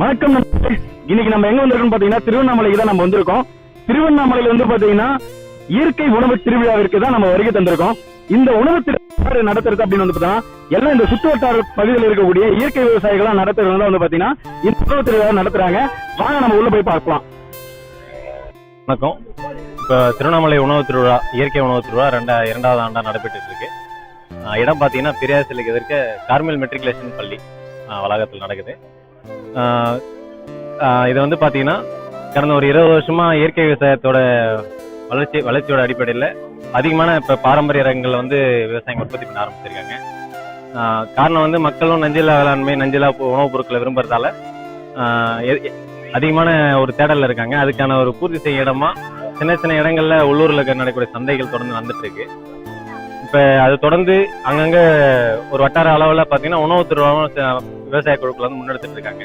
வணக்கம் இன்னைக்கு நம்ம எங்க வந்திருக்கோம் பாத்தீங்கன்னா திருவண்ணாமலைக்கு தான் நம்ம வந்திருக்கோம். திருவண்ணாமலையில வந்து பாத்தீங்கன்னா இயற்கை உணவு திருவிழாவிற்கு தான் நம்ம வருகை தந்திருக்கோம். இந்த உணவு திருவிழா நடத்துறது அப்படின்னு வந்து பாத்தீங்கன்னா எல்லாம் இந்த சுற்றுவட்டார பகுதியில் இருக்கக்கூடிய இயற்கை விவசாயிகளா நடத்துறதுனால வந்து பாத்தீங்கன்னா இந்த உணவு திருவிழா நடத்துறாங்க. வாங்க நம்ம உள்ள போய் பார்க்கலாம். வணக்கம். இப்போ திருவண்ணாமலை உணவு திருவிழா இயற்கை உணவு திருவிழா ரெண்டா இரண்டாவது ஆண்டா நடைபெற்று இருக்கு. இடம் பார்த்தீங்கன்னா பெரியார் சிலைக்கு எதிர்க்க கார்மெல் மெட்ரிகுலேஷன் பள்ளி வளாகத்தில் நடக்குது. இது வந்து பார்த்தீங்கன்னா கடந்த ஒரு இருபது வருஷமா இயற்கை விவசாயத்தோட வளர்ச்சி வளர்ச்சியோட அடிப்படையில் அதிகமான இப்போ பாரம்பரிய ரகங்கள் வந்து விவசாயம் உற்பத்தி பண்ண ஆரம்பிச்சிருக்காங்க. ஆஹ் காரணம் வந்து மக்களும் நஞ்சில்லா வேளாண்மை நஞ்சில்லா உணவுப் பொருட்களை விரும்புறதால ஆஹ் அதிகமான ஒரு தேடல் இருக்காங்க. அதுக்கான ஒரு பூர்த்தி செய்ய இடமா சின்ன சின்ன இடங்கள்ல உள்ளூர்ல இருக்க நடக்கக்கூடிய சந்தைகள் தொடர்ந்து நடந்துட்டு இருக்கு. இப்ப அது தொடர்ந்து அங்கங்க ஒரு வட்டார அளவுல பாத்தீங்கன்னா உணவு திருவிழாவும் விவசாய குழுக்கள் வந்து முன்னெடுத்துட்டு இருக்காங்க.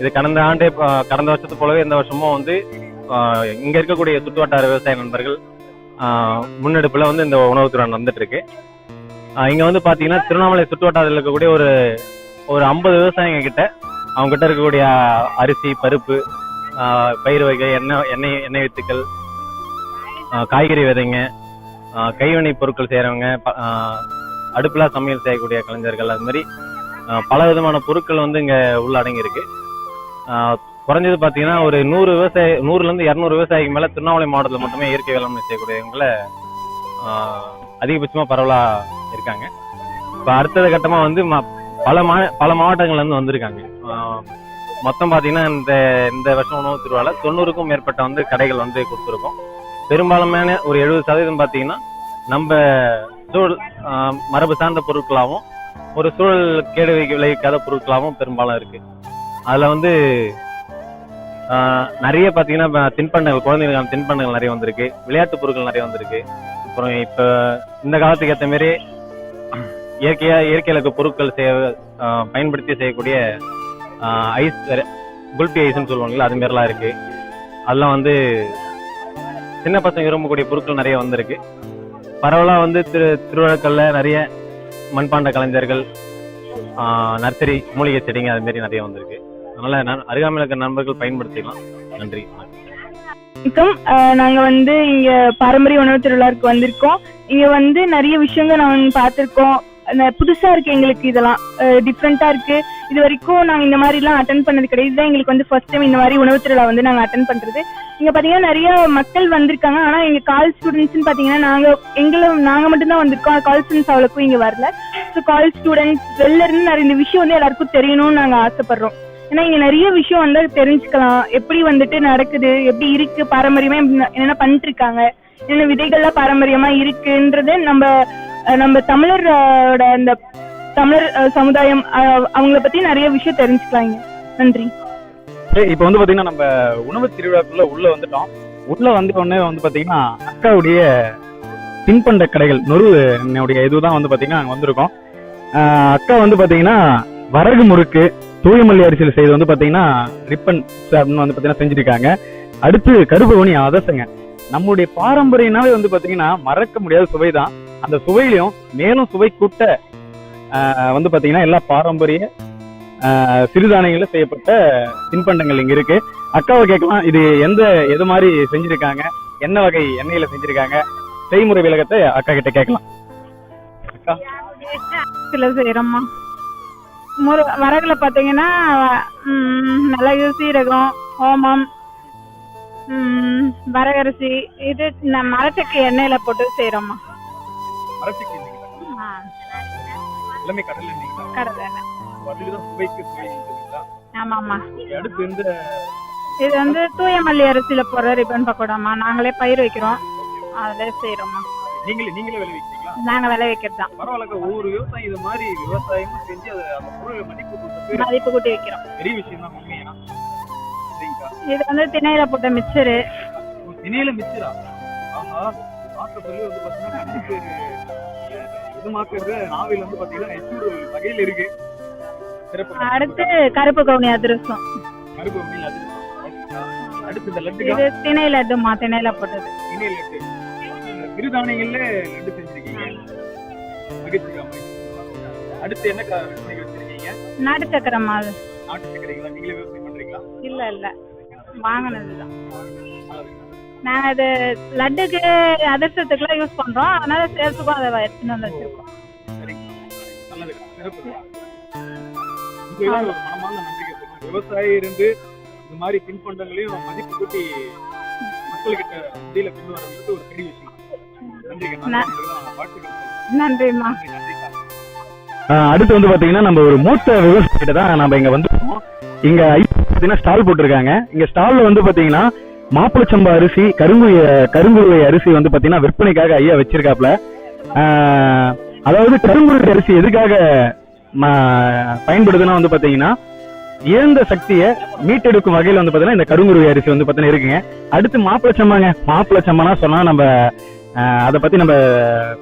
இது கடந்த ஆண்டே கடந்த வருஷத்து போலவே இந்த வருஷமும் வந்து ஆஹ், இங்க இருக்கக்கூடிய சுற்று வட்டார விவசாய நண்பர்கள் ஆஹ், முன்னெடுப்புல வந்து இந்த உணவு திருவிழா நடந்துட்டு இருக்கு. இங்க வந்து பாத்தீங்கன்னா திருவண்ணாமலை சுற்று வட்டாரத்தில் இருக்கக்கூடிய ஒரு ஒரு ஐம்பது விவசாயிங்க கிட்ட அவங்க கிட்ட இருக்கக்கூடிய அரிசி பருப்பு ஆஹ், பயிர் வகை எண்ணெய் எண்ணெய் எண்ணெய் வித்துக்கள் ஆஹ், காய்கறி விதைங்க கைவினை பொருட்கள் செய்கிறவங்க அடுப்புல சமையல் செய்யக்கூடிய கலைஞர்கள் அது மாதிரி ஆஹ், பல விதமான பொருட்கள் வந்து இங்க உள்ள அடங்கியிருக்கு. ஆஹ், குறைஞ்சது பார்த்தீங்கன்னா ஒரு நூறு விவசாய நூறுல இருந்து இரநூறு விவசாயிக்கு மேல திருவண்ணாமலை மாவட்டத்தில் மட்டுமே இயற்கை வேளாண்மை செய்யக்கூடியவங்களை ஆஹ், அதிகபட்சமா பரவலா இருக்காங்க. இப்போ அடுத்தது கட்டமா வந்து ம- பல மா பல மாவட்டங்கள்ல இருந்து வந்திருக்காங்க. ஆஹ், மொத்தம் பாத்தீங்கன்னா இந்த இந்த வருஷம் உணவு திருவிழால தொண்ணூறுக்கும் மேற்பட்ட வந்து கடைகள் வந்து கொடுத்துருக்கோம். பெரும்பாலுமான ஒரு எழுபது சதவீதம் பார்த்தீங்கன்னா நம்ம சூழல் ஆஹ், மரபு சார்ந்த பொருட்களாகவும் ஒரு சூழல் கேடு விளைவிக்காத பொருட்களாகவும் பெரும்பாலும் இருக்கு. அதில் வந்து ஆஹ், நிறைய பார்த்தீங்கன்னா தின்பண்டங்கள் குழந்தைகளுக்கான தின்பண்டங்கள் நிறைய வந்திருக்கு விளையாட்டு பொருட்கள் நிறைய வந்திருக்கு. அப்புறம் இப்போ இந்த காலத்துக்கு ஏற்ற மாரி இயற்கையா இயற்கையில இருக்க பொருட்கள் செய்ய பயன்படுத்தி செய்யக்கூடிய ஐஸ் குல்பி ஐஸ்னு சொல்லுவாங்களா அது மாதிரிலாம் இருக்கு. அதெல்லாம் வந்து சின்ன பசங்க விரும்பக்கூடிய பொருட்கள் நிறைய வந்திருக்கு. பரவலா வந்து திரு திருவிழாக்கள்ல நிறைய மண்பாண்ட கலைஞர்கள் ஆஹ் நர்சரி மூலிகை செடிங்க அது மாதிரி நிறைய வந்திருக்கு. அதனால அருகாமையில் இருக்க நண்பர்கள் பயன்படுத்திக்கலாம். நன்றி. வணக்கம். நாங்க வந்து இங்க பாரம்பரிய உணவு திருவிழாவுக்கு வந்திருக்கோம். இங்க வந்து நிறைய விஷயங்கள் நாங்க பார்த்திருக்கோம். புதுசா இருக்கு எங்களுக்கு இதெல்லாம். டிஃப்ரெண்டா இருக்கு. இது வரைக்கும் நாங்க இந்த மாதிரி எல்லாம் அட்டன் பண்ணது கிடையாது. இதுதான் எங்களுக்கு வந்து ஃபர்ஸ்ட் டைம் இந்த மாதிரி உணவு திருவிழா வந்து நாங்க அட்டன் பண்றது. இங்க பாத்தீங்கன்னா நிறைய மக்கள் வந்திருக்காங்க. ஆனா எங்க கால் ஸ்டூடெண்ட்ஸ்னு பாத்தீங்கன்னா நாங்க எங்களை நாங்க மட்டும் தான் வந்திருக்கோம் கால் ஸ்டூடெண்ட்ஸ் அவ்வளோக்கும் இங்க வரல. ஸோ கால் ஸ்டூடெண்ட்ஸ் வெளில இருந்து நிறைய இந்த விஷயம் வந்து எல்லாருக்கும் தெரியணும்னு நாங்க ஆசைப்படுறோம். ஏன்னா இங்க நிறைய விஷயம் வந்து தெரிஞ்சுக்கலாம். எப்படி வந்துட்டு நடக்குது எப்படி இருக்கு பாரம்பரியமா என்ன- என்னென்ன பண்ணிட்டு இருக்காங்க என்னென்ன விதைகள்லாம் பாரம்பரியமா இருக்குன்றது நம்ம நம்ம தமிழரோட அந்த தமிழர் சமுதாயம் அவங்கள பத்தி நிறைய விஷயம் தெரிஞ்சுக்கலாங்க. நன்றி. இப்போ வந்து பாத்தீங்கன்னா நம்ம உணவு திருவிழாக்குள்ள உள்ள வந்துட்டோம். உள்ள வந்த உடனே வந்து பாத்தீங்கன்னா அக்காவுடைய தின்பண்ட கடைகள் நொறு என்னுடைய இதுதான் வந்து பாத்தீங்கன்னா அங்க வந்திருக்கோம். ஆஹ் அக்கா வந்து பாத்தீங்கன்னா வரகு முறுக்கு தூயமல்லி அரிசியில் செய்து வந்து பாத்தீங்கன்னா ரிப்பன் அப்படின்னு வந்து பாத்தீங்கன்னா செஞ்சிருக்காங்க. அடுத்து கருப்புவணி அதசங்க நம்முடைய பாரம்பரியனாவே வந்து பாத்தீங்கன்னா மறக்க முடியாத சுவைதான். அந்த சுவையிலையும் மேலும் சுவை கூட்ட ஆஹ் வந்து பாத்தீங்கன்னா எல்லா பாரம்பரிய ஆஹ் செய்யப்பட்ட தின்பண்டங்கள் இங்க இருக்கு. அக்காவை கேட்கலாம் இது எந்த எது மாதிரி செஞ்சிருக்காங்க? என்ன வகை எண்ணெயில செஞ்சிருக்காங்க? செய்முறை விலகத்தை அக்கா கிட்ட கேட்கலாம். அக்கா. சில முரு வரகுல பார்த்தீங்கன்னா மிளகு சீரகம் ஓமம் வரகரிசி இது மரத்துக்கு எண்ணெயில போட்டு செய்யறோம்மா மரத்துக்கு எல்லாமே கடல் எண்ணெய்ங்களா கடலை எண்ணெய் அதுக்குதான் சுவைக்கு சுவை இருக்குதுங்களா? ஆமாம்மா. அடுத்து இந்த இது வந்து தூய மல்லி அரிசியில் போடுற ரிப்பன் பக்கோடாம்மா. நாங்களே பயிர் வைக்கிறோம். அதில் செய்கிறோம்மா நீங்களே நீங்களே விளைவிக்கிறீங்களா? நாங்கள் விளை வைக்கிறது தான். பரவாயில்ல ஒவ்வொரு விவசாயி இது மாதிரி விவசாயமும் செஞ்சு அதை அந்த பொருளை மதிப்பு கொடுத்தது மதிப்பு கூட்டி வைக்கிறோம். பெரிய விஷயம் தான் உண்மையா இது வந்து திணையில போட்ட மிக்சரு திணையில மிச்சரா? ஆஹா. சொல்லி வந்து பாத்தீங்கன்னா கண்ணுக்கு இது மாக்குறது நாவில் வந்து பாத்தீங்கன்னா எச்சூறு வகையில் இருக்கு. அடுத்து கருப்பு கவுனி அதிரசம். கருப்பு மீன் அது அடுத்து இந்த லட்டுக்கா இது திணை லட்டுமா திணையில போட்டது. இணைய லட்டு. சிறுதானியங்கள்ல லட்டு செஞ்சிருக்கீங்க. மகிழ்ச்சிக்கா மகிழ்ச்சி. அடுத்து என்ன வச்சிருக்கீங்க? நாட்டு சக்கரை மாவு. நாட்டு சர்க்கரைங்களா நீங்களே விவசாயம் பண்றீங்களா? இல்ல இல்ல. வாங்கினதுதான். நாங்க அது லட்டுக்கு அதிர்ஷ்டத்துக்குலாம் யூஸ் பண்றோம். அதனால சேர்த்துக்கும் அதை எடுத்துன்னு வந்து வச்சிருக்கோம். விவசாயி இருந்து இந்த மாதிரி தின்பண்டங்களையும் மதிப்பு கூட்டி மக்கள்கிட்ட மத்தியில கொண்டு வரது ஒரு பெரிய விஷயம். நன்றிம்மா. அடுத்து வந்து பாத்தீங்கன்னா நம்ம ஒரு மூத்த விவசாயிகிட்ட தான் நம்ம இங்க வந்திருக்கோம். இங்க பாத்தீங்கன்னா ஸ்டால் போட்டிருக்காங்க. இங்க ஸ்டால்ல வந்து பாத்தீங்கன்னா மாப்பிளச்சம்பா அரிசி கருங்குய கருங்குருவை அரிசி வந்து பாத்தீங்கன்னா விற்பனைக்காக ஐயா வச்சிருக்காப்ல அதாவது கருங்குருவை அரிசி எதுக்காக பயன்படுதுன்னா வந்து பாத்தீங்கன்னா இழந்த சக்தியை மீட்டெடுக்கும் வகையில வந்து பாத்தீங்கன்னா இந்த கருங்குருவை அரிசி வந்து பாத்தீங்கன்னா இருக்குங்க. அடுத்து மாப்பிளச்சம்பாங்க மாப்பிளச்சம்பானா சொன்னா நம்ம அதை பத்தி நம்ம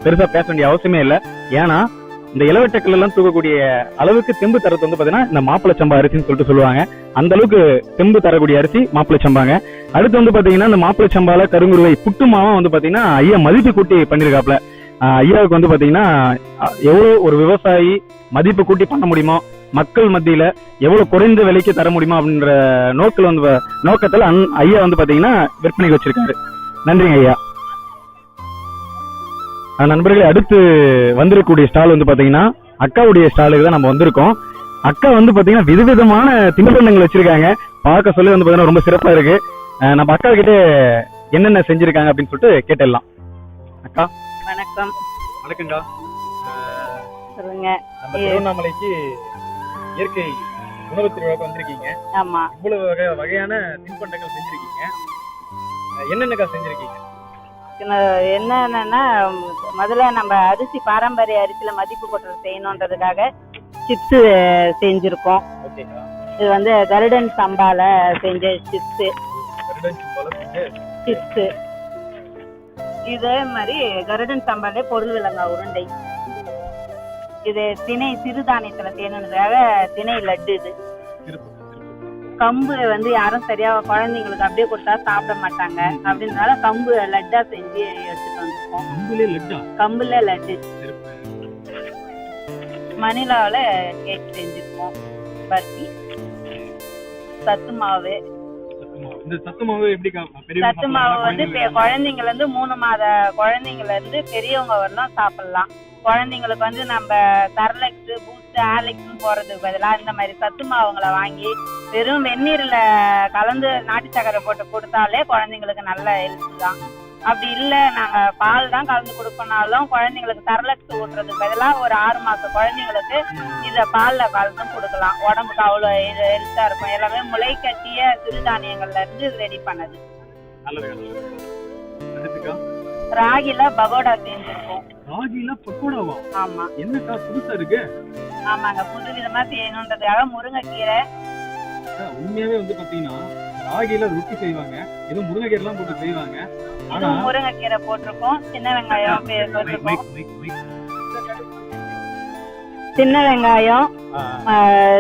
பெருசா பேச வேண்டிய அவசியமே இல்லை. ஏன்னா இந்த இளவட்டக்கள் எல்லாம் தூக்கக்கூடிய அளவுக்கு தெம்பு தரது வந்து பாத்தீங்கன்னா இந்த மாப்பிள சம்பா அரிசின்னு சொல்லிட்டு சொல்லுவாங்க. அந்த அளவுக்கு தெம்பு தரக்கூடிய அரிசி மாப்பிள சம்பாங்க. அடுத்து வந்து பாத்தீங்கன்னா இந்த மாப்பிள சம்பால கருங்குருவை புட்டு மாவும் வந்து பாத்தீங்கன்னா ஐயா மதிப்பு கூட்டி பண்ணிருக்காப்ல ஐயாவுக்கு வந்து பாத்தீங்கன்னா எவ்வளவு ஒரு விவசாயி மதிப்பு கூட்டி பண்ண முடியுமோ மக்கள் மத்தியில எவ்வளவு குறைந்த விலைக்கு தர முடியுமோ அப்படின்ற நோக்கில் வந்து நோக்கத்துல ஐயா வந்து பாத்தீங்கன்னா விற்பனைக்கு வச்சிருக்காரு. நன்றிங்க ஐயா. நண்பர்களே அடுத்து வந்திருக்கக்கூடிய ஸ்டால் வந்து பாத்தீங்கன்னா அக்காவுடைய ஸ்டாலுக்கு தான் நம்ம வந்திருக்கோம். அக்கா வந்து பாத்தீங்கன்னா விதவிதமான தின்பண்டங்கள் வச்சிருக்காங்க. பார்க்க சொல்லி வந்து பாத்தீங்கன்னா ரொம்ப சிறப்பா இருக்கு. நம்ம அக்கா கிட்ட என்னென்ன செஞ்சிருக்காங்க அப்படின்னு சொல்லிட்டு கேட்டுடலாம். அக்கா. வணக்கம். வணக்கம்க்கா. சொல்லுங்க. நம்ம திருவண்ணாமலைக்கு இயற்கை உணவு திருவிழாக்கு வந்திருக்கீங்க. ஆமா. இவ்வளவு வகை வகையான தின்பண்டங்கள் செஞ்சிருக்கீங்க. என்னென்னக்கா செஞ்சிருக்கீங்க? என்னன்னா முதல்ல நம்ம அரிசி பாரம்பரிய அரிசியில மதிப்பு கொட்டுறது செய்யணுன்றதுக்காக சிப்ஸ் செஞ்சிருக்கோம். இது வந்து கருடன் சம்பால செஞ்ச சிப்ஸ் சிப்ஸ் இதே மாதிரி கருடன் சம்பாலே பொருள் விளங்கா உருண்டை. இது திணை சிறுதானியத்துல செய்யணுன்றதுக்காக திணை லட்டு இது. கம்பு வந்து யாரும் சரியா குழந்தைங்களுக்கு அப்படியே கொடுத்தா சாப்பிட மாட்டாங்க. அப்படின்றனால கம்பு லட்டா செஞ்சு எடுத்துட்டு வந்திருக்கோம். கம்புலே லட்டா? மணிலாவில் கேக் செஞ்சிருக்கோம். பர்ஃபி சத்து மாவு இந்த சத்து மாவு பெரியவங்க சத்து மாவு? வந்து பெ- குழந்தைங்க குழந்தைங்கள்ல இருந்து மூணு மாத குழந்தைங்கள்ல இருந்து பெரியவங்க வரலாம் சாப்பிடலாம் குழந்தைங்களுக்கு வந்து நம்ம சர்லெக்ஸ் பூஸ்ட் ஆர்லிக்ஸ் போறதுக்கு பதிலாக இந்த மாதிரி சத்து மாவுங்களை வாங்கி வெறும் வெந்நீர்ல கலந்து நாட்டு சக்கரை போட்டு கொடுத்தாலே குழந்தைங்களுக்கு நல்ல ஹெல்த் தான் அப்படி இல்லை நாங்க பால் தான் கலந்து கொடுக்கனாலும் குழந்தைங்களுக்கு சர்லெக்ஸ் ஊட்டுறதுக்கு பதிலாக ஒரு ஆறு மாச குழந்தைங்களுக்கு இதை பால்ல கலந்தும் கொடுக்கலாம். உடம்புக்கு அவ்வளோ இது ஹெல்த்தா இருக்கும். எல்லாமே முளை கட்டிய சிறுதானியங்கள்ல இருந்து ரெடி பண்ணது. ராகில பகோடா செஞ்சிருக்கோம் ராகில பக்கோடாவா? ஆமா. என்னக்கா புதுசா இருக்கு? ஆமாங்க புது விதமா செய்யணுன்றதுக்காக முருங்கைக்கீரை. உண்மையாவே வந்து பாத்தீங்கன்னா ராகில ரொட்டி செய்வாங்க. ஏதோ முருங்கைக்கீரை எல்லாம் போட்டு செய்வாங்க. ஆனா முருங்கைக்கீரை போட்டிருக்கோம். சின்ன வெங்காயம். சின்ன வெங்காயம்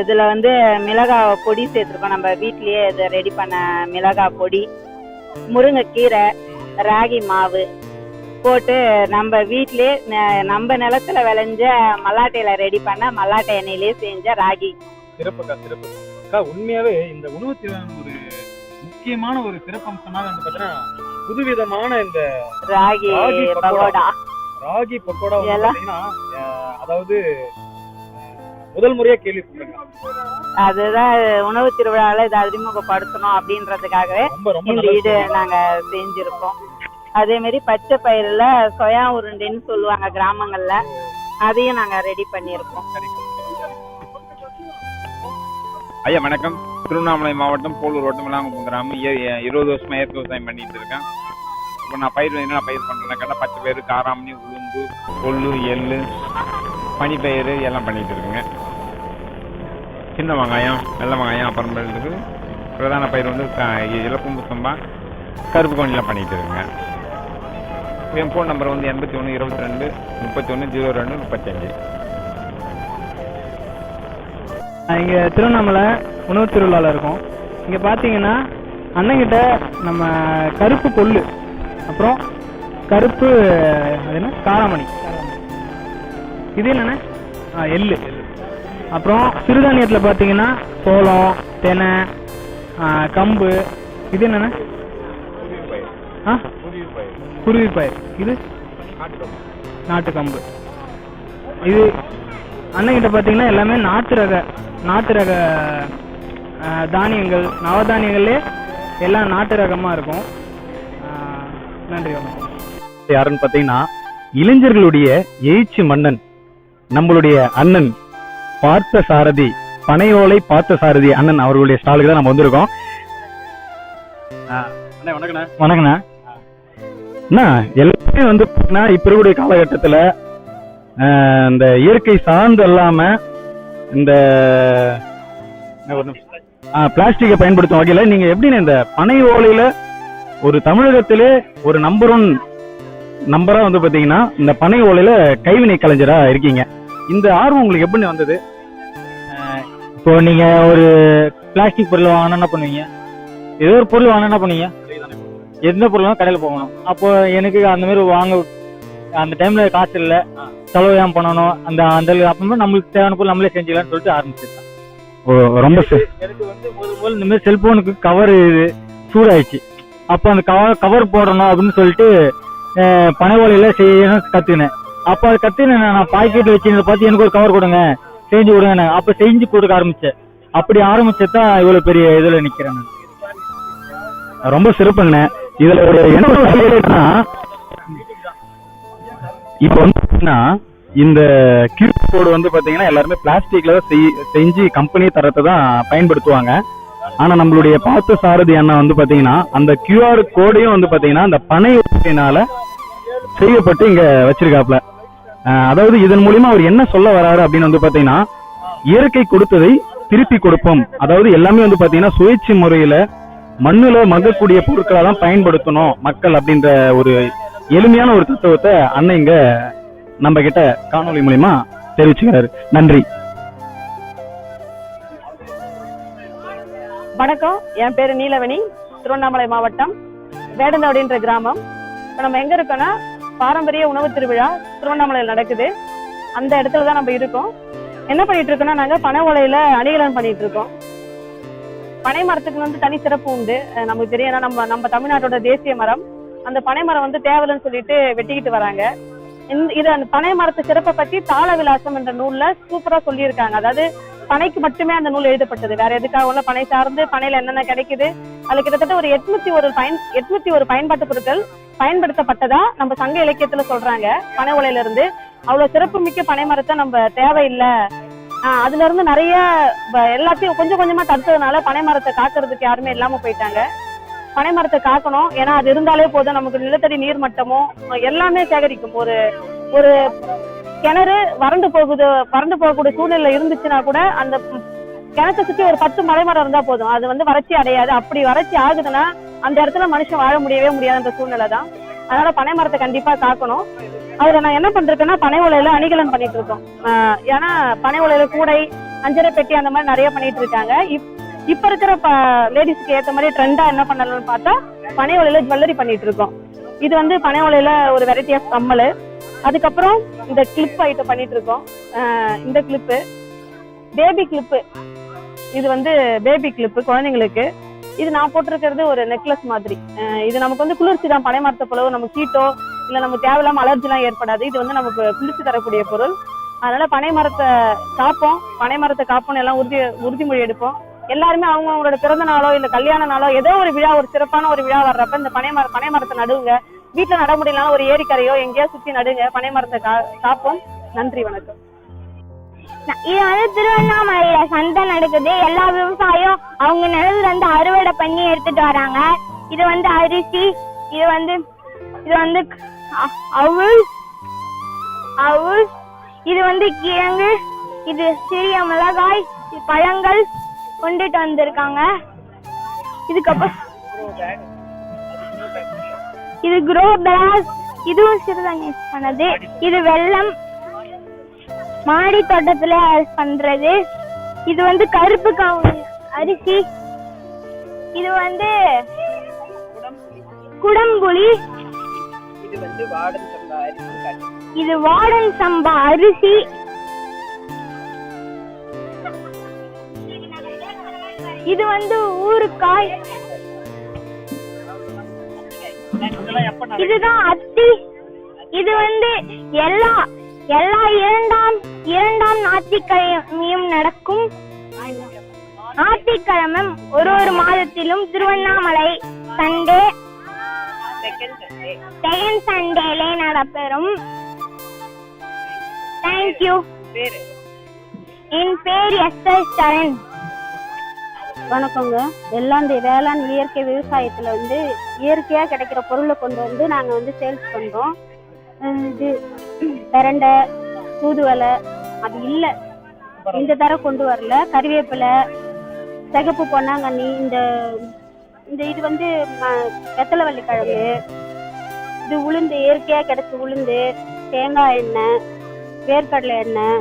இதுல வந்து மிளகாய் பொடி சேர்த்துருக்கோம். நம்ம வீட்லயே இதை ரெடி பண்ண மிளகாய் பொடி முருங்கைக்கீரை ராகி மாவு போட்டு நம்ம வீட்லயே நம்ம நிலத்துல விளைஞ்ச மல்லாட்டையில ரெடி பண்ண மல்லாட்டை எண்ணெயிலேயே செஞ்ச ராகி. சிறப்புக்கா சிறப்பு. உண்மையாவே இந்த உணவு ஒரு முக்கியமான ஒரு சிறப்பம்சமாக வந்து பாத்தீங்கன்னா புதுவிதமான இந்த ராகி பக்கோடா. ராகி பக்கோடா அஹ், அதாவது முதல் முறையா கேள்விப்படுறேங்க அதுதான் உணவு திருவிழால இதை அறிமுகப்படுத்தணும் அப்படின்றதுக்காகவே இந்த இது நாங்க செஞ்சிருக்கோம். அதே மாதிரி பச்சை பயிர்ல சொயா உருண்டைன்னு சொல்லுவாங்க கிராமங்கள்ல. அதையும் நாங்க ரெடி பண்ணியிருக்கோம். ஐயா வணக்கம். திருவண்ணாமலை மாவட்டம் போலூர் வட்டம் விளாங்குப்பம் கிராமம். இருபது வருஷமா இயற்கை விவசாயம் பண்ணிட்டு இருக்கேன். இப்போ நான் பயிர் என்ன பயிர் பண்றேன் கேட்டால் பச்சை பயிர் காராமணி உளுந்து கொள்ளு எள்ளு பனிப்பயிறு எல்லாம் பண்ணிட்டு இருக்குங்க. சின்ன வெங்காயம் வெள்ளை வெங்காயம் அப்புறமேட்டுக்கு பிரதான பயிர் வந்து க- இலப்பம்பு சம்பா கருப்பு கோணிலாம் பண்ணிட்டு இருக்குங்க. என் ஃபோன் நம்பர் வந்து எண்பத்தி ஒன்று இருபத்தி ரெண்டு முப்பத்தி ஒன்று ஜீரோ ரெண்டு முப்பத்தஞ்சு இங்கே திருவண்ணாமலை உணவு திருவிழாவில் இருக்கும். இங்கே பார்த்தீங்கன்னா அண்ணங்கிட்ட நம்ம கருப்பு கொள்ளு அப்புறம் கருப்பு அது என்ன? காராமணி. இது என்னண்ணே ஆ எள்ளு. அப்புறம் சிறுதானியத்தில் பார்த்தீங்கன்னா சோளம் தெனை கம்பு இது என்னண்ணே ஆ? குருவி பயிர். இது? நாட்டு கம்பு இது அண்ணங்கிட்ட பார்த்தீங்கன்னா எல்லாமே நாட்டு ரக. நாட்டு ரக தானியங்கள் நவதானியங்களே எல்லாம் நாட்டு ரகமாக இருக்கும் நன்றி வணக்கம். யாருன்னு பார்த்தீங்கன்னா இளைஞர்களுடைய எழுச்சி மன்னன் நம்மளுடைய அண்ணன் பார்த்த சாரதி பனையோலை பார்த்த சாரதி அண்ணன் அவர்களுடைய ஸ்டாலுக்கு தான் நம்ம வந்திருக்கோம். அண்ணா வணக்கண்ணா. வணக்கண்ணா. அண்ணா எல்லாமே வந்து பார்த்தீங்கன்னா இப்ப இருக்கக்கூடிய காலகட்டத்தில் இந்த இயற்கை சார்ந்து இல்லாம இந்த பிளாஸ்டிக்கை பயன்படுத்தும் வகையில் நீங்க எப்படின்னு இந்த பனை ஓலையில ஒரு தமிழகத்திலே ஒரு நம்பர் ஒன் நம்பரா வந்து பாத்தீங்கன்னா இந்த பனை ஓலையில கைவினை கலைஞரா இருக்கீங்க. இந்த ஆர்வம் உங்களுக்கு எப்படி வந்தது? இப்போ நீங்க ஒரு பிளாஸ்டிக் பொருள் வாங்கினா என்ன பண்ணுவீங்க? ஏதோ ஒரு பொருள் வாங்கினா என்ன பண்ணுவீங்க? எந்த பொருளும் கடையில் போகணும். அப்போ எனக்கு அந்த மாதிரி வாங்க அந்த டைம்ல காசு இல்லை. செலவு ஏன் பண்ணணும்? அந்த அந்த அப்போ நம்மளுக்கு தேவையான பொருள் நம்மளே செஞ்சுக்கலாம்னு சொல்லிட்டு ஆரம்பிச்சிருக்கேன் ரொம்ப எனக்கு வந்து முதல் இந்த மாதிரி செல்போனுக்கு கவர் சூடாயிடுச்சு. அப்போ அந்த கவர் கவர் போடணும் அப்படின்னு சொல்லிட்டு பனை ஓலையில செய்யணும் கத்துக்கினேன். அப்போ அது கத்துக்கினேன் நான் பாக்கெட் வச்சிருந்த பார்த்து எனக்கு ஒரு கவர் கொடுங்க செஞ்சு கொடுங்க அப்போ செஞ்சு கொடுக்க ஆரம்பிச்சேன். அப்படி ஆரம்பிச்சதான் இவ்வளவு பெரிய இதுல நிக்கிறேன் நான். ரொம்ப சிறப்புங்க இதுல ஒரு என்ன இப்போ வந்து பார்த்தீங்கன்னா இந்த கியூ கோடு வந்து பார்த்தீங்கன்னா எல்லாருமே பிளாஸ்டிக்ல தான் செய்- செஞ்சு கம்பெனி தரத்தை தான் பயன்படுத்துவாங்க. ஆனா நம்மளுடைய பார்த்த சாரதி அண்ணா வந்து பாத்தீங்கன்னா அந்த கியூஆர் கோடையும் வந்து பாத்தீங்கன்னா அந்த பனை உற்பத்தியினால செய்யப்பட்டு இங்க வச்சிருக்காப்ல அதாவது இதன் மூலியமா அவர் என்ன சொல்ல வராரு அப்படின்னு வந்து பாத்தீங்கன்னா இயற்கை கொடுத்ததை திருப்பி கொடுப்போம். அதாவது எல்லாமே வந்து பாத்தீங்கன்னா சுயேட்சி முறையில மண்ணுல மகக்கூடிய பொருட்களை தான் பயன்படுத்தணும் மக்கள் அப்படின்ற ஒரு எளிமையான ஒரு தத்துவத்தை அண்ணன் இங்க நம்ம கிட்ட காணொலி மூலியமா தெரிவிச்சுக்கிறாரு. நன்றி. வணக்கம். என் பேரு நீலவணி திருவண்ணாமலை மாவட்டம் வேடந்தாவடின்ற கிராமம். இப்போ நம்ம எங்க இருக்கோம்னா பாரம்பரிய உணவு திருவிழா திருவண்ணாமலையில் நடக்குது. அந்த இடத்துல தான் நம்ம இருக்கோம். என்ன பண்ணிட்டு இருக்கோம்னா நாங்க பனை ஓலையில அணிகலன் பண்ணிட்டு இருக்கோம். பனை மரத்துக்கு வந்து தனி சிறப்பு உண்டு. நமக்கு தெரியும். ஏன்னா நம்ம நம்ம தமிழ்நாட்டோட தேசிய மரம். அந்த பனை மரம் வந்து தேவலன்னு சொல்லிட்டு வெட்டிக்கிட்டு வராங்க. இது அந்த பனை மரத்து சிறப்பை பத்தி தாள விலாசம் என்ற நூல்ல சூப்பரா சொல்லியிருக்காங்க. அதாவது பனைக்கு மட்டுமே அந்த நூல் எழுதப்பட்டது. வேற எதுக்காக உள்ள பனை சார்ந்து பனையில என்னென்ன கிடைக்குது? அதுல கிட்டத்தட்ட ஒரு எட்நூத்தி ஒரு பயன் எட்நூத்தி ஒரு பயன்பாட்டு பொருட்கள் பயன்படுத்தப்பட்டதா நம்ம சங்க இலக்கியத்துல சொல்றாங்க. பனை உலையில இருந்து அவ்வளவு சிறப்பு மிக்க பனை மரத்தை நம்ம தேவையில்லை. ஆஹ் அதுல இருந்து நிறைய எல்லாத்தையும் கொஞ்சம் கொஞ்சமா தடுத்ததுனால பனை மரத்தை காக்கிறதுக்கு யாருமே இல்லாம போயிட்டாங்க. பனை மரத்தை காக்கணும். ஏன்னா அது இருந்தாலே போதும். நமக்கு நிலத்தடி நீர் மட்டமும் எல்லாமே சேகரிக்கும். ஒரு ஒரு கிணறு வறண்டு போகுது வறண்டு போகக்கூடிய சூழ்நிலை இருந்துச்சுன்னா கூட அந்த கிணத்தை சுத்தி ஒரு பத்து மலை மரம் இருந்தா போதும். அது வந்து வறட்சி அடையாது. அப்படி வறட்சி ஆகுதுன்னா அந்த இடத்துல மனுஷன் வாழ முடியவே முடியாதுன்ற சூழ்நிலை தான். அதனால பனை மரத்தை கண்டிப்பா காக்கணும். அதுல நான் என்ன பண்றேன்னா பனை உலையில அணிகலன் பண்ணிட்டு இருக்கோம். ஆஹ் ஏன்னா பனை உலையில கூடை அஞ்சரை பெட்டி அந்த மாதிரி நிறைய பண்ணிட்டு இருக்காங்க. இப்- இப்ப இருக்கிற லேடிஸ்க்கு ஏத்த மாதிரி ட்ரெண்டா என்ன பண்ணலாம்னு பார்த்தா பனை ஓலையில ஜுவல்லரி பண்ணிட்டு இருக்கோம். இது வந்து பனை ஓலையில ஒரு வெரைட்டி ஆஃப் கம்மல். அதுக்கப்புறம் இந்த கிளிப் ஐட்டம் பண்ணிட்டு இருக்கோம். இந்த கிளிப்பு பேபி கிளிப்பு இது வந்து பேபி கிளிப்பு குழந்தைங்களுக்கு. இது நான் போட்டிருக்கிறது ஒரு நெக்லஸ் மாதிரி. இது நமக்கு வந்து குளிர்ச்சி தான். பனை மரத்தை போலவோ நமக்கு ஹீட்டோ இல்ல நமக்கு தேவையில்லாம அலர்ஜிலாம் ஏற்படாது. இது வந்து நமக்கு குளிர்ச்சி தரக்கூடிய பொருள். அதனால பனை மரத்தை காப்போம். பனை மரத்தை காப்போம்னு எல்லாம் உறுதி உறுதிமொழி எடுப்போம். எல்லாருமே அவங்க அவங்களோட பிறந்த நாளோ இல்ல கல்யாண நாளோ ஏதோ ஒரு விழா ஒரு சிறப்பான ஒரு விழா வர்றப்ப இந்த பனை மர பனை மரத்தை நடுவுங்க வீட்டுல நட முடியலனாலும் ஒரு ஏரிக்கரையோ எங்கேயோ சுத்தி நடுங்க. பனை மரத்தை கா- காப்போம். நன்றி வணக்கம். இது வந்து திருவண்ணாமலையில சந்தை நடக்குது. எல்லா விவசாயம் அவங்க நிலத்துல இருந்து அறுவடை பண்ணி எடுத்துட்டு வராங்க. இது வந்து அரிசி இது வந்து இது வந்து அவுள் அவுள் இது வந்து கிழங்கு இது சிறிய மிளகாய் பழங்கள் கொண்டுட்டு வந்திருக்காங்க. இதுக்கப்புறம் இது குரோ பேக் இதுவும் சிறுதானியம் பண்ணது இது வெள்ளம் மாடி தோட்டத்துல பண்றது. இது வந்து கருப்பு கவுனி அரிசி. இது வந்து குடம்புளி. இது வாடன் சம்பா அரிசி. இது வந்து ஊறுக்காய் இதுதான் அத்தி. இது வந்து எல்லா எல்லா இரண்டாம் இரண்டாம் ஞாயிற்றுக்கிழமையும் நடக்கும். ஞாயிற்றுக்கிழமை ஒரு ஒரு மாதத்திலும் திருவண்ணாமலை சண்டே செகண்ட் சண்டேலே நடைபெறும். தேங்க்யூ என் பேர் எஸ் எஸ் சரண். வணக்கங்க. வெள்ளாண்டி வேளாண் இயற்கை விவசாயத்துல வந்து இயற்கையா கிடைக்கிற பொருளை கொண்டு வந்து நாங்க வந்து சேல்ஸ் பண்றோம். இது பிரண்டை தூதுவலை அது இல்ல. இந்த தர கொண்டு வரல. கறிவேப்பிலை சிகப்பு பொன்னாங்கண்ணி இந்த இந்த இது வந்து ம- வெத்தலைவள்ளி கிழங்கு இது உளுந்து இயற்கையா கிடைச்ச உளுந்து தேங்காய் எண்ணெய் வேர்க்கடலை எண்ணெய்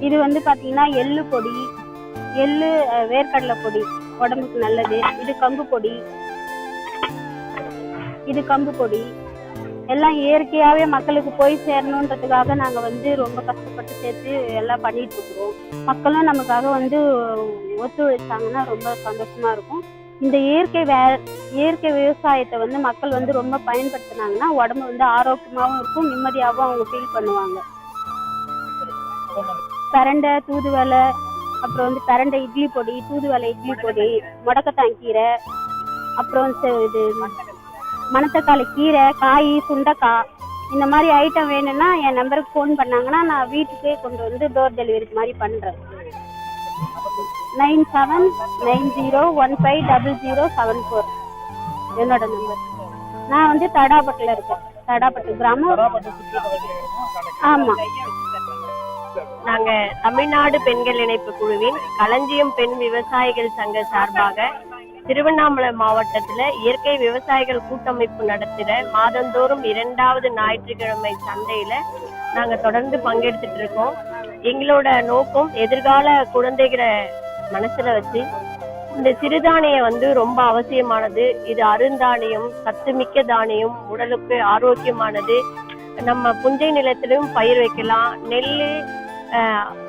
இது வந்து பாத்தீங்கன்னா எள்ளு பொடி எள்ளு வேர்க்கடலை பொடி உடம்புக்கு நல்லது. இது கம்பு பொடி. இது கம்பு பொடி. எல்லாம் இயற்கையாவே மக்களுக்கு போய் சேரணுன்றதுக்காக நாங்க வந்து ரொம்ப கஷ்டப்பட்டு சேர்த்து எல்லாம் பண்ணிட்டு இருக்கிறோம். மக்களும் நமக்காக வந்து ஒத்துழைச்சாங்கன்னா ரொம்ப சந்தோஷமா இருக்கும். இந்த இயற்கை வே இயற்கை விவசாயத்தை வந்து மக்கள் வந்து ரொம்ப பயன்படுத்தினாங்கன்னா உடம்பு வந்து ஆரோக்கியமாகவும் இருக்கும் நிம்மதியாகவும் அவங்க ஃபீல் பண்ணுவாங்க. பரண்டை தூதுவளை அப்புறம் வந்து பிரண்டை இட்லி பொடி தூதுவளை இட்லி பொடி முடக்கத்தான் கீரை அப்புறம் இது மணத்தக்காளி கீரை காய் சுண்டைக்காய் இந்த மாதிரி ஐட்டம் வேணும்னா என் நம்பருக்கு ஃபோன் பண்ணாங்கன்னா நான் வீட்டுக்கே கொண்டு வந்து டோர் டெலிவரி மாதிரி பண்ணுறேன் nine seven nine zero one five double zero seven four என்னோட நம்பர் நான் வந்து தடாப்பட்டில் இருக்கேன். தடாப்பட்டு கிராமம். ஆமாம் நாங்க தமிழ்நாடு பெண்கள் இணைப்பு குழுவின் களஞ்சியம் பெண் விவசாயிகள் சங்க சார்பாக திருவண்ணாமலை மாவட்டத்துல இயற்கை விவசாயிகள் கூட்டமைப்பு நடத்துற மாதந்தோறும் இரண்டாவது ஞாயிற்றுக்கிழமை சந்தையில நாங்க தொடர்ந்து பங்கெடுத்துட்டு இருக்கோம். எங்களோட நோக்கம் எதிர்கால குழந்தைகளை மனசுல வச்சு இந்த சிறுதானியம் வந்து ரொம்ப அவசியமானது. இது அருந்தானியம் சத்துமிக்க தானியம் உடலுக்கு ஆரோக்கியமானது. நம்ம புஞ்சை நிலத்திலும் பயிர் வைக்கலாம். நெல்லு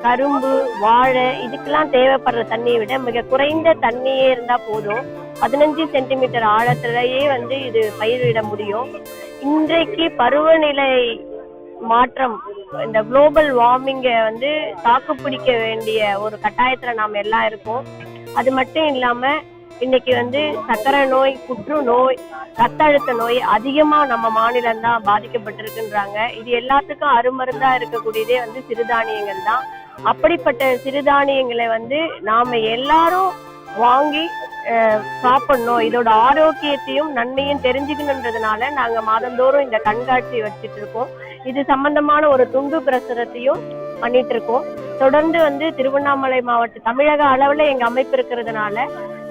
கரும்பு வாழை இதுக்கெல்லாம் தேவைப்படுற தண்ணியை விட மிக குறைந்த தண்ணியே இருந்தா போதும். பதினஞ்சு சென்டிமீட்டர் ஆழத்திலேயே வந்து இது பயிரிட முடியும். இன்றைக்கு பருவநிலை மாற்றம் இந்த குளோபல் வார்மிங்கை வந்து தாக்கு பிடிக்க வேண்டிய ஒரு கட்டாயத்துல நாம எல்லாம் இருக்கோம். அது மட்டும் இல்லாம இன்னைக்கு வந்து சர்க்கரை நோய் புற்றுநோய் ரத்த அழுத்த நோய் அதிகமா நம்ம மாநிலம் தான் பாதிக்கப்பட்டிருக்குன்றாங்க. இது எல்லாத்துக்கும் அருமருந்தா இருக்கக்கூடியதே வந்து சிறுதானியங்கள் தான். அப்படிப்பட்ட சிறுதானியங்களை வந்து நாம எல்லாரும் வாங்கி அஹ், சாப்பிடணும். இதோட ஆரோக்கியத்தையும் நன்மையும் தெரிஞ்சுக்கணுன்றதுனால நாங்க மாதந்தோறும் இந்த கண்காட்சி வச்சுட்டு இருக்கோம். இது சம்பந்தமான ஒரு துண்டு பிரசுரத்தையும் பண்ணிட்டு இருக்கோம். தொடர்ந்து வந்து திருவண்ணாமலை மாவட்ட தமிழக அளவுல எங்க அமைப்பு இருக்கிறதுனால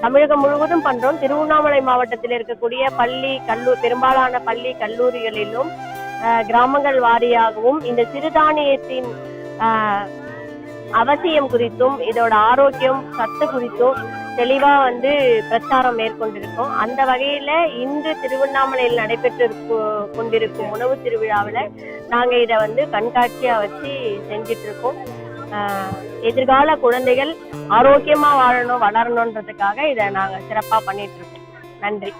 தமிழகம் முழுவதும் பண்றோம். திருவண்ணாமலை மாவட்டத்தில் இருக்கக்கூடிய பள்ளி கல்லூர் பெரும்பாலான பள்ளி கல்லூரிகளிலும் கிராமங்கள் வாரியாகவும் இந்த சிறுதானியத்தின் அவசியம் குறித்தும் இதோட ஆரோக்கியம் சத்து குறித்தும் தெளிவா வந்து பிரச்சாரம் மேற்கொண்டிருக்கோம். அந்த வகையில இன்று திருவண்ணாமலையில் நடைபெற்று கொண்டிருக்கும் உணவு திருவிழாவில் நாங்க இதை வந்து கண்காட்சியா வச்சு செஞ்சிட்டு இருக்கோம் எதிர்கால குழந்தைகள் ஆரோக்கியமா வாழணும் வளரணுன்றதுக்காக இதை நாங்க சிறப்பா பண்ணிட்டு இருக்கோம். நன்றி.